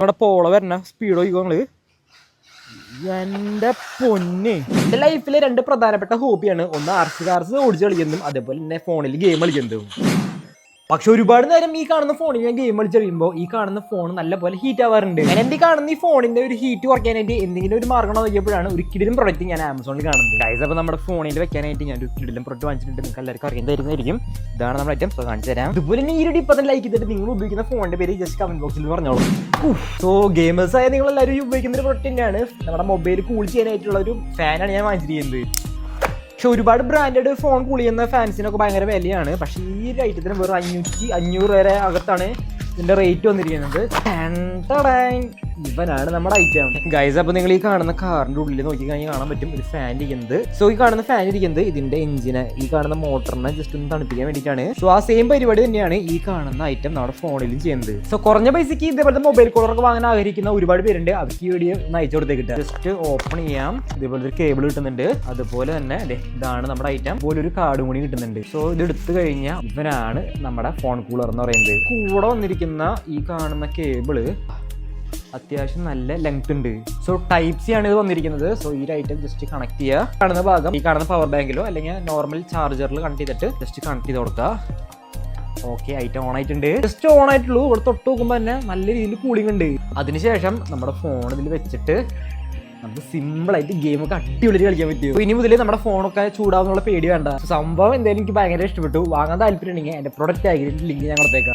നമ്മുടെ പോള വരണ. സ്പീഡ് നോക്കിക്കോ നിങ്ങൾ? എന്റെ പൊന്നെ. എന്റെ ലൈഫിലെ രണ്ട് പ്രധാനപ്പെട്ട ഹോബിയാണ് ഒന്ന് ആർസ് കാർസ് ഓടിച്ച് കളിക്കുന്നതും അതേപോലെ തന്നെ ഫോണിൽ ഗെയിം കളിക്കുന്നതും. പക്ഷെ ഒരുപാട് നേരം ഈ കാണുന്ന ഫോണിൽ ഞാൻ ഗെയിം കളിച്ചറിയുമ്പോൾ ഈ കാണുന്ന ഫോൺ നല്ല പോലെ ഹീറ്റ് ആവാറുണ്ട്. ഞാൻ എന്ത് കാണുന്ന ഈ ഫോണിന്റെ ഒരു ഹീറ്റ് കുറയ്ക്കാനായിട്ട് എന്തെങ്കിലും ഒരു മാർഗം നോക്കിയപ്പോഴാണ് ഒരു കിടിലും പ്രൊഡക്റ്റ് ഞാൻ ആമസോണിൽ കാണുന്നത്. ഗൈസ് അപ്പോൾ നമ്മുടെ ഫോണിൽ വെക്കാനായിട്ട് ഞാൻ ഒരു കിടിലും പ്രൊഡക്റ്റ് വാങ്ങിച്ചിട്ടുണ്ട്. നിങ്ങൾക്ക് എല്ലാവർക്കും അറിയുന്നതായിരിക്കും ഇതാണ് നമ്മുടെ ഐറ്റം സോ കാണിച്ചു തരാം. ഇതുപോലെ തന്നെ ഈ ഒരു ഇപ്പം ലൈക്ക് ചെയ്തിട്ട് നിങ്ങൾ ഉപയോഗിക്കുന്ന ഫോണിന്റെ പേര് ജസ്റ്റ് കമന്റ് ബോക്സിൽ പറഞ്ഞോളൂ. സോ ഗെയിമേഴ്സ് ആയ നിങ്ങൾ എല്ലാവരും ഉപയോഗിക്കുന്ന ഒരു പ്രൊഡക്റ്റ് തന്നെയാണ്. നമ്മുടെ മൊബൈൽ കൂൾ ചെയ്യാനായിട്ടുള്ള ഒരു ഫാനാണ് ഞാൻ വാങ്ങിച്ചിരിക്കുന്നത്. പക്ഷെ ഒരുപാട് ബ്രാൻഡഡ് ഫോൺ കുളിയുന്ന ഫാൻസിനൊക്കെ ഭയങ്കര വിലയാണ് പക്ഷേ ഈ ഒരു ഐറ്റത്തിന് വെറും അഞ്ഞൂറ്റി അഞ്ഞൂറ് വരെ അകത്താണ് ഇതിന്റെ റേറ്റ് വന്നിരിക്കുന്നത്. ഇവനാണ് നമ്മുടെ ഐറ്റം ഗൈസ് അപ്പൊ നിങ്ങൾ ഈ കാണുന്ന കാറിന്റെ ഉള്ളിൽ നോക്കി കഴിഞ്ഞാൽ കാണാൻ പറ്റും ഒരു ഫാൻ ഇരിക്കുന്നത്. സോ ഈ കാണുന്ന ഫാൻ ഇരിക്കുന്നത് ഇതിന്റെ എഞ്ചിന് ഈ കാണുന്ന മോട്ടറിനെ ജസ്റ്റ് ഒന്ന് തണുപ്പിക്കാൻ വേണ്ടിയിട്ടാണ്. സോ ആ സെയിം പരിപാടി തന്നെയാണ് ഈ കാണുന്ന ഐറ്റം നമ്മുടെ ഫോണിലും ചെയ്യുന്നത്. സോ കുറഞ്ഞ പൈസക്ക് ഇതേപോലത്തെ മൊബൈൽ കോളറൊക്കെ വാങ്ങാൻ ആഗ്രഹിക്കുന്ന ഒരുപാട് പേരുണ്ട്. അവർക്ക് ഈ വീഡിയോ നയിച്ചു കൊടുത്തേക്കിട്ട്. ജസ്റ്റ് ഓപ്പൺ ചെയ്യാം. ഇതേപോലെ ഒരു കേബിൾ കിട്ടുന്നുണ്ട്. അതുപോലെ തന്നെ ദേ ഇതാണ് നമ്മുടെ ഐറ്റം പോലെ ഒരു കാർഡും കൂടി കിട്ടുന്നുണ്ട്. സോ ഇത് എടുത്തു കഴിഞ്ഞാൽ ഇവനാണ് നമ്മുടെ ഫോൺ കൂളർ എന്ന് പറയുന്നത്. കൂടെ വന്നിരിക്കുന്ന ഈ കാണുന്ന കേബിൾ അത്യാവശ്യം നല്ല ലെങ്ത് ഉണ്ട്. സോ ടൈപ്പ് സി ആണ് ഇത് വന്നിരിക്കുന്നത്. സോ ഈ ഐറ്റം ജസ്റ്റ് കണക്ട് ചെയ്യുക കാണുന്ന ഭാഗം ഈ കാണുന്ന പവർ ബാങ്കിലോ അല്ലെങ്കിൽ നോർമൽ ചാർജറിൽ കണക്ട് ചെയ്തിട്ട് ജസ്റ്റ് കണക്ട് ചെയ്ത് കൊടുക്കുക ഓക്കെ ഐറ്റം ഓൺ ആയിട്ടുണ്ട്. ജസ്റ്റ് ഓൺ ആയിട്ടുള്ളൂ. ഇവിടെ തൊട്ട് നോക്കുമ്പോൾ തന്നെ നല്ല രീതിയിൽ കൂളിംഗ് ഉണ്ട്. അതിനുശേഷം നമ്മുടെ ഫോൺ ഇതിൽ വെച്ചിട്ട് നമുക്ക് സിമ്പിൾ ആയിട്ട് ഗെയിം ഒക്കെ അടിപൊളി കളിക്കാൻ പറ്റും. ഇനി മുതൽ നമ്മുടെ ഫോണൊക്കെ ചൂടാവുന്നുള്ള പേടി വേണ്ട. സംഭവം എന്തായാലും എനിക്ക് ഭയങ്കര ഇഷ്ടപ്പെട്ടു. വാങ്ങാൻ താല്പര്യം ഉണ്ടെങ്കിൽ എന്റെ പ്രൊഡക്റ്റ് ആയിട്ട് ലിങ്ക് ഞാൻ കൊടുത്തേക്കാം.